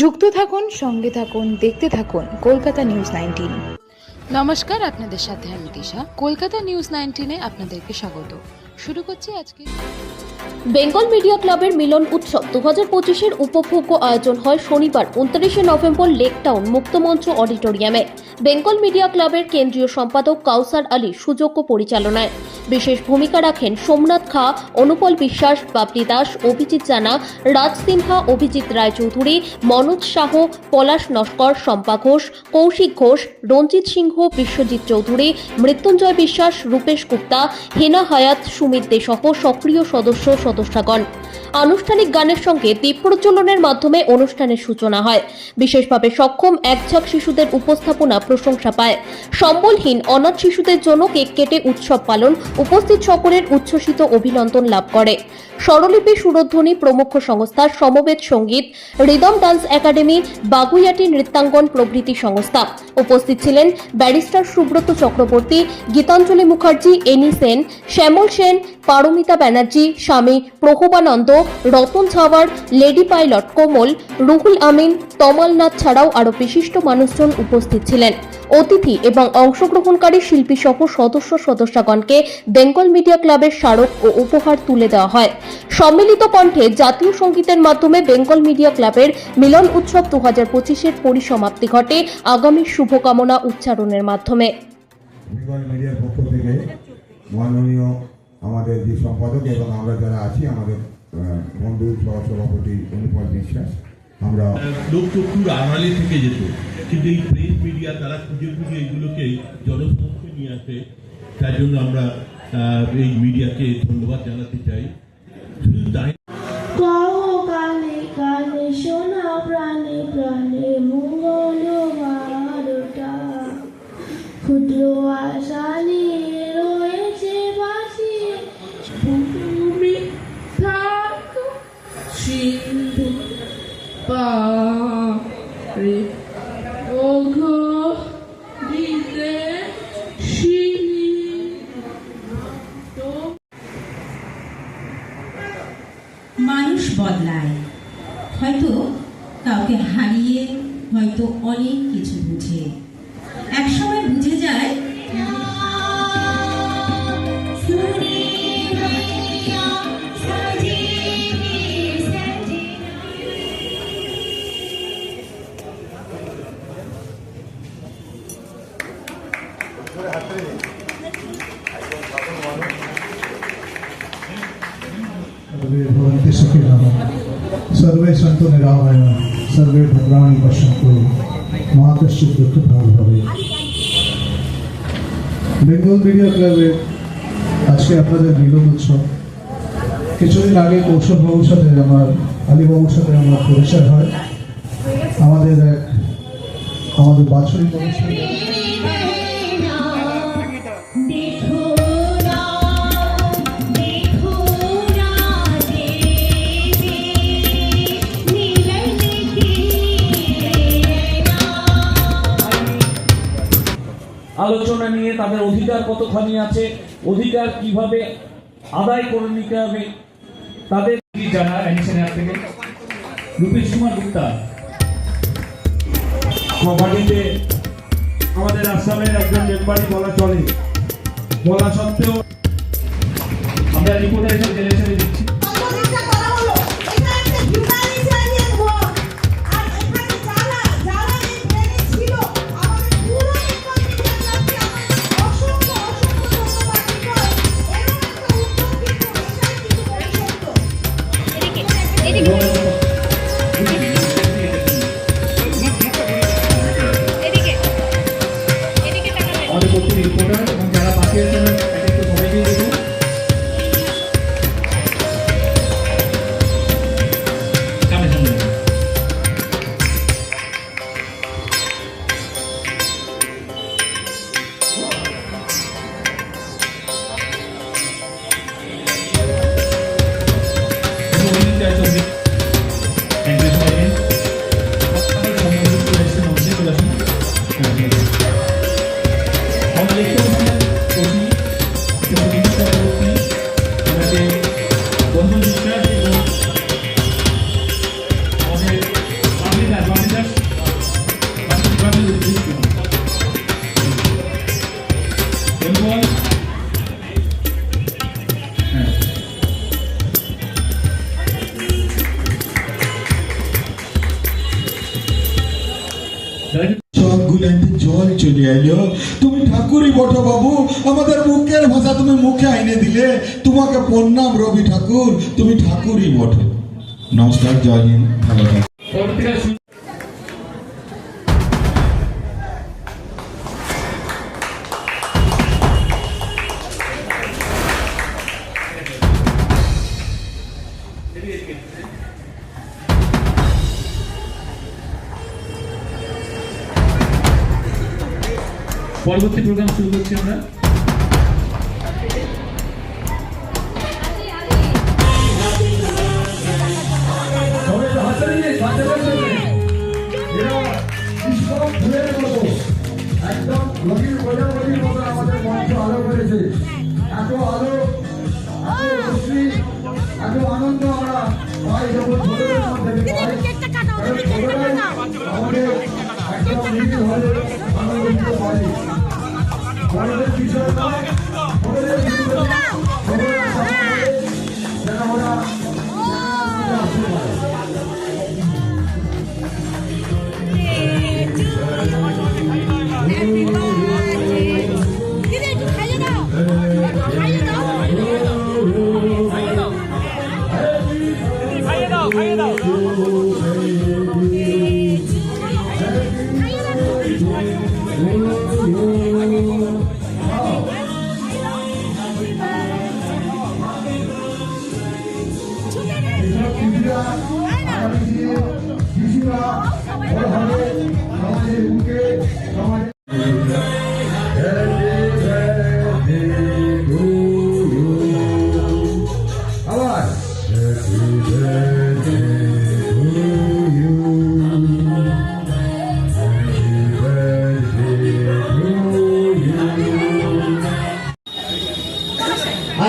যুক্ত থাকুন সঙ্গে থাকুন দেখতে থাকুন কলকাতা নিউজ নাইনটিন। নমস্কার আপনাদের সাথে আমি দিশা। কলকাতা নিউজ নাইনটিনে আপনাদেরকে স্বাগত। শুরু করছি আজকে। বেঙ্গল মিডিয়া ক্লাবের মিলন উৎসব দু হাজার পঁচিশের উপভোগ্য আয়োজন হয় শনিবার উনত্রিশে নভেম্বর লেকটাউন মুক্তমঞ্চ অডিটোরিয়ামে। বেঙ্গল মিডিয়া ক্লাবের কেন্দ্রীয় সম্পাদক কাউসার আলী সুযোগ্য পরিচালনায়। বিশেষ ভূমিকা রাখেন সোমনাথ খা, অনুপল বিশ্বাস বাবলি দাস, অভিজিৎ জানা, রাজ সিনহা, অভিজিৎ রায়চৌধুরী, মনোজ শাহ পলাশ নস্কর, শম্পা ঘোষ, কৌশিক ঘোষ, রঞ্জিত সিংহ, বিশ্বজিৎ চৌধুরী, মৃত্যুঞ্জয় বিশ্বাস, রূপেশ গুপ্তা, হেনা হায়াত, সুমিত দে সহ সক্রিয় সদস্য সদস্যগণ। আনুষ্ঠানিক গানের সঙ্গে দ্বীপ প্রজ্বলনের মাধ্যমে অনুষ্ঠানের সূচনা হয়। বিশেষভাবে সক্ষম একঝাঁক শিশুদের উপস্থাপনা প্রশংসা পায়। সম্বলহীন অনাথ শিশুদের জন্য কেক কেটে উৎসব পালন উপস্থিত সকলের উচ্ছ্বসিত অভিনন্দন লাভ করে। স্বরলিপি সুরধ্বনি প্রমুখ সংস্থা সমবেত সংগীত, রিদম ডান্স একাডেমি, বাগুইয়াটি নৃত্যাঙ্গন প্রভৃতি সংস্থা। উপস্থিত ছিলেন barrister Subrata Chakraborty, Geetanjali Mukherjee, Annie Sen, Shyamal Sen Paramita Banerjee, Swami Prahabananda, Ratan Chhawar lady pilot Komal, Ruhul Amin, Tamalnath ছাড়াও আরও বিশিষ্ট মানুষজন উপস্থিত ছিলেন। অতিথি এবং অংশগ্রহণকারী শিল্পী সহ সদস্য সদস্যগণকে বেঙ্গল মিডিয়া ক্লাবের স্মারক ও উপহার তুলে দেওয়া হয়। সম্মিলিত কণ্ঠে জাতীয় সঙ্গীতের মাধ্যমে বেঙ্গল মিডিয়া ক্লাবের মিলন উৎসব দু হাজার পঁচিশের পরিসমাপ্তি ঘটে আগামী শুভকামনা উচ্চারণের মাধ্যমে। মিডিয়ার পক্ষ থেকে মাননীয় আমাদের যে সম্পাদক এবং আমরা যারা আছি, আমাদের বন্ধু সহসভাপতি অনুপল বিশ্বাস, আমরা লোক চক্ষুর আড়ালে থেকে যেত। কিন্তু এই প্রেস মিডিয়া তারা খুঁজে খুঁজে এগুলোকে জনসমক্ষে নিয়ে আসে। তার জন্য আমরা এই মিডিয়াকে ধন্যবাদ জানাতে চাই। শুধু তাই হয়তো অনেক কিছু বুঝে একসময় বুঝে যায় सर्वे भवन्ति सुखिनः सर्वे सन्तु निरामयाः सर्वे भद्राणि पश्यन्तु মা কশ্চিৎ দুঃখ ভাগ হবে বেঙ্গল মিডিয়া ক্লাবে আজকে আপনাদের মিলন উৎসব। কিছুদিন আগে কৌশল বাবুর সাথে আমার আলিবাবুর সাথে আমার পরিচয় হয়। আমাদের এক, আমাদের বাৎসরিক অনুষ্ঠান। আলোচনা নিয়ে তাদের অধিকার কতখানি আছে, অধিকার কীভাবে আদায় করে নিতে হবে, তাদের জানা অ্যানিসেনার থেকে? রূপেশ কুমার গুপ্তা। কবাডিতে আমাদের আসামের একজন মেম্বারই বলা চলে। বলা সত্ত্বেও আমরা রিপোর্টার হিসেবে জেনে দিচ্ছি। গুলাইতে জল চলে এলো তুমি ঠাকুরই বটো বাবু, আমাদের মুখের ভাষা তুমি মুখে আইনে দিলে, তোমাকে প্রণাম রবি ঠাকুর, তুমি ঠাকুরই বটো। নমস্কার, জয় হিন্দ, ভালো পরবর্তী প্রোগ্রাম শুরু করছি আমরা। আমাদের মঞ্চ আলো করেছে। এত আলো এত আনন্দ আমরা 我们的女生我们的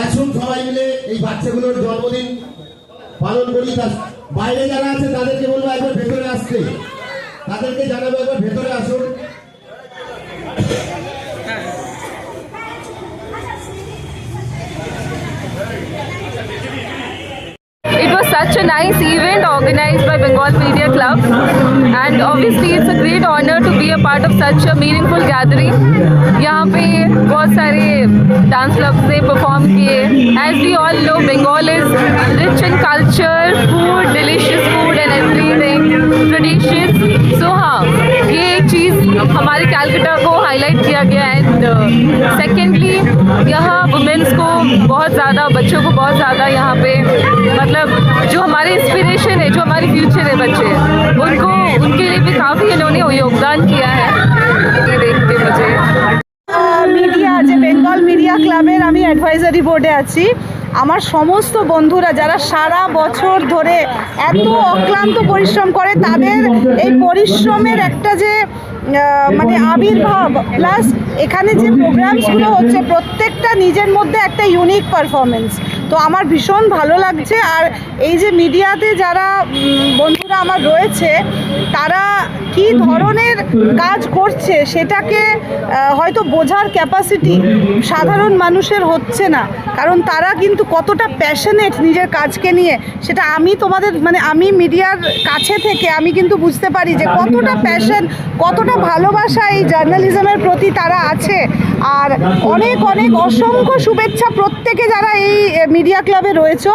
আসুন সবাই মিলে এই বাচ্চাগুলোর জন্মদিন পালন করি। বাইরে যারা আছে, তাদেরকে বলব একবার ভেতরে আসতে। তাদেরকে জানাব একবার ভেতরে আসুন। Such a nice event organized by Bengal Media Club, and obviously it's a great honor to be a part of such a meaningful gathering. यहाँ पे बहुत सारे डांस क्लब्स ने परफॉर्म किए as we all know Bengal is rich in culture food delicious food and everything traditions so हाँ ये एक चीज़ हमारे कैलकटा को हाईलाइट किया गया एंड सेकेंडली यहाँ वुमेंस को बहुत ज़्यादा बच्चों को बहुत ज़्यादा यहाँ पे मतलब जो हमारे इंस्पिरेशन है जो हमारे फ्यूचर है बच्चे उनको उनके लिए भी काफ़ी इन्होंने योगदान किया है ये देख के मुझे মিডিয়া যে বেঙ্গল মিডিয়া ক্লাবের আমি অ্যাডভাইজারি বোর্ডে আছি আমার সমস্ত বন্ধুরা যারা সারা বছর ধরে এত অক্লান্ত পরিশ্রম করে, তাদের এই পরিশ্রমের একটা যে মানে আবির্ভাব প্লাস এখানে যে প্রোগ্রামসগুলো হচ্ছে, প্রত্যেকটা নিজের মধ্যে একটা ইউনিক পারফরমেন্স তো আমার ভীষণ ভালো লাগছে। আর এই যে মিডিয়াতে যারা বন্ধুরা আমার রয়েছে, তারা কি ধরনের কাজ করছে সেটাকে হয়তো বোঝার ক্যাপাসিটি সাধারণ মানুষের হচ্ছে না। কারণ তারা কিন্তু কতটা প্যাশনেট নিজের কাজকে নিয়ে সেটা আমি তোমাদের মানে আমি মিডিয়ার কাছে থেকে আমি কিন্তু বুঝতে পারি যে কতটা প্যাশন কতটা ভালোবাসা এই জার্নালিজমের প্রতি তারা আছে। আর অনেক অনেক অসংখ্য শুভেচ্ছা প্রত্যেকে যারা এই মিডিয়া ক্লাবে রয়েছে।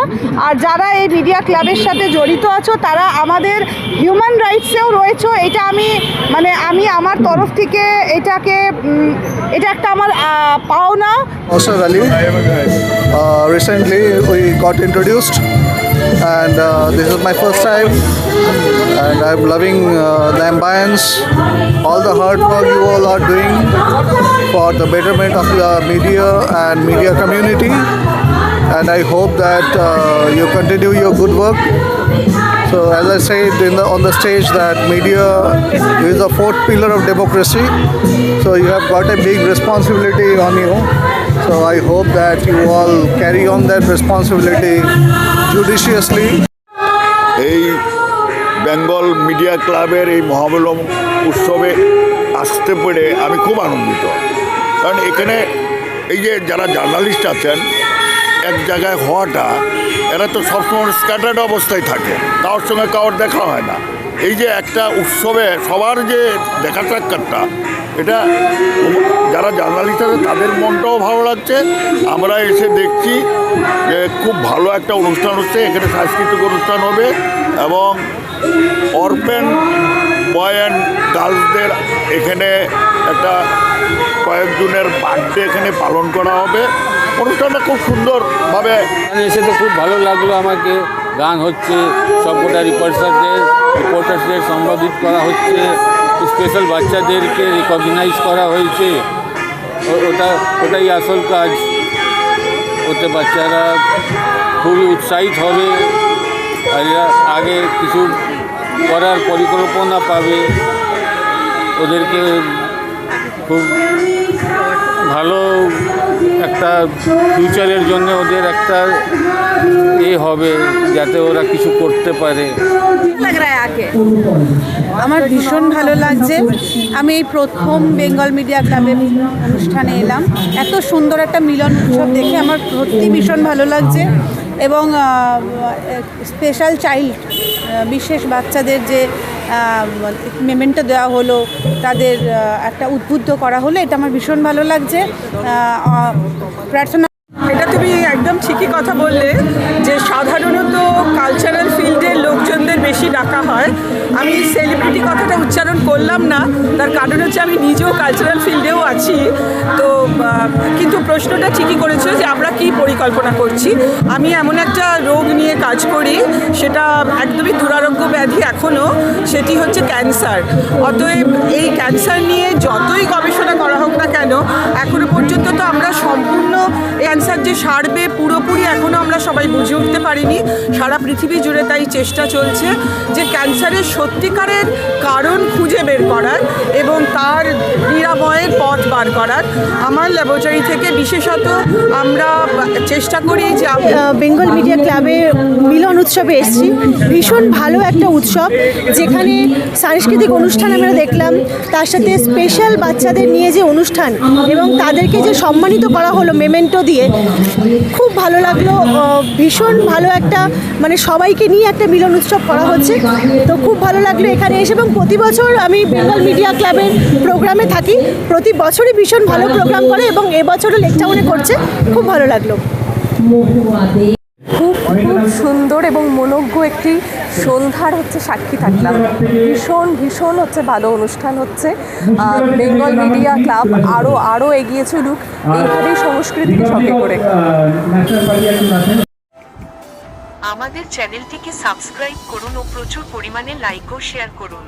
আর যারা এই মিডিয়া ক্লাবের সাথে জড়িত আছো তারা আমাদের হিউম্যান রাইটসেও রয়েছে। এটা আমি মানে আমি আমার তরফ থেকে এটাকে উম, এটা একটা আমার আহ, পাওনা Oscar Ali. Uh, recently, we got introduced, and uh, this is my first time. And I'm loving uh, the ambience, all the hard work you all are doing for the betterment of the media and media community. And I hope that uh, you continue your good work. So, as I said in the, on the stage, that media is the fourth pillar of democracy. So, you have got a big responsibility on you. So, I hope that you all carry on that responsibility judiciously. এই Bengal media ক্লাবের এই মহাবলম উৎসবে আসতে পেরে আমি খুব আনন্দিত কারণ এখানে এই যে যারা জার্নালিস্ট আছেন এক জায়গায় হওয়াটা, এরা তো সবসময় স্ক্যাটার্ড অবস্থায় থাকে। কারোর সঙ্গে কারোর দেখা হয় না। এই যে একটা উৎসবে সবার যে দেখা সাক্ষাৎটা, এটা যারা জার্নালিস্ট আছে, তাদের মনটাও ভালো লাগছে। আমরা এসে দেখছি যে খুব ভালো একটা অনুষ্ঠান হচ্ছে। এখানে সাংস্কৃতিক অনুষ্ঠান হবে এবং অরপেন বয় অ্যান্ড গার্লসদের এখানে একটা কয়েকজনের বার্থডে এখানে পালন করা হবে। অনুষ্ঠানটা খুব সুন্দরভাবে এসে তো খুব ভালো লাগল আমাকে। গান হচ্ছে, সবকটা রিপোর্টারদের রিপোর্টারদের সম্বোধিত করা হচ্ছে স্পেশাল বাচ্চাদেরকে রিকগনাইজ করা হয়েছে। ওটা, ওটাই আসল কাজ। ওতে বাচ্চারা খুবই উৎসাহিত হবে, আর আগে কিছু করার পরিকল্পনা পাবে। ওদেরকে খুব ভালো একটা ফিউচারের জন্য ওদের একটা এ হবে যাতে ওরা কিছু করতে পারে। আমার ভীষণ ভালো লাগছে। আমি এই প্রথম বেঙ্গল মিডিয়া ক্লাবের অনুষ্ঠানে এলাম। এত সুন্দর একটা মিলন উৎসব দেখে আমার সত্যি ভীষণ ভালো লাগছে এবং স্পেশাল চাইল্ড বিশেষ বাচ্চাদের যে মেমেন্টটা দেওয়া হলো, তাদের একটা উদ্বুদ্ধ করা হলো, এটা আমার ভীষণ ভালো লাগছে। প্রার্থনা এটা তুমি একদম ঠিকই কথা বললে যে সাধারণত কালচারাল ফিল্ডের ডাকা হয়। আমি সেলিব্রিটি কথাটা উচ্চারণ করলাম না। তার কারণ হচ্ছে আমি নিজেও কালচারাল ফিল্ডেও আছি। তো কিন্তু প্রশ্নটা ঠিকই করেছ যে আমরা কি পরিকল্পনা করছি। আমি এমন একটা রোগ নিয়ে কাজ করি, সেটা একদমই দুরারোগ্য ব্যাধি এখনও সেটি হচ্ছে ক্যান্সার অতএব এই ক্যান্সার নিয়ে যতই গবেষণা করা হোক না কেন, এখনও পর্যন্ত তো আমরা সম্পূর্ণ ক্যান্সার যে সারবে পুরোপুরি এখনও আমরা সবাই বুঝে উঠতে পারিনি। সারা পৃথিবী জুড়ে তাই চেষ্টা চলছে যে ক্যান্সারের সত্যিকারের কারণ খুঁজে বের করার এবং তার নিরাময়ের পথ বার করার। আমার ল্যাবরেটরি থেকে বিশেষত আমরা চেষ্টা করি যে বেঙ্গল মিডিয়া ক্লাবে মিলন উৎসবে এসেছি। ভীষণ ভালো একটা উৎসব। যেখানে সাংস্কৃতিক অনুষ্ঠান আমরা দেখলাম। তার সাথে স্পেশাল বাচ্চাদের নিয়ে যে অনুষ্ঠান এবং তাদেরকে যে সম্মানিত করা হলো মেমেন্টো দিয়ে, খুব ভালো লাগল। ভীষণ ভালো একটা মানে সবাইকে নিয়ে একটা মিলন উৎসব করা হচ্ছে। তো খুব ভালো লাগল এখানে এসে এবং প্রতি বছর আমি বেঙ্গল মিডিয়া ক্লাবের প্রোগ্রামে থাকি। প্রতি বছরই ভীষণ ভালো প্রোগ্রাম করে এবং এবছরও লেকচাউনে করছে। খুব ভালো লাগল। খুব খুব সুন্দর এবং মনোজ্ঞ একটি সন্ধ্যার হচ্ছে সাক্ষী থাকলাম। ভীষণ ভীষণ হচ্ছে ভালো অনুষ্ঠান হচ্ছে। বেঙ্গল মিডিয়া ক্লাব আরও আরও এগিয়ে চলুক এইভাবেই সংস্কৃতিকে সঙ্গে করে। আমাদের চ্যানেলটিকে সাবস্ক্রাইব করুন ও প্রচুর পরিমাণে লাইক ও শেয়ার করুন।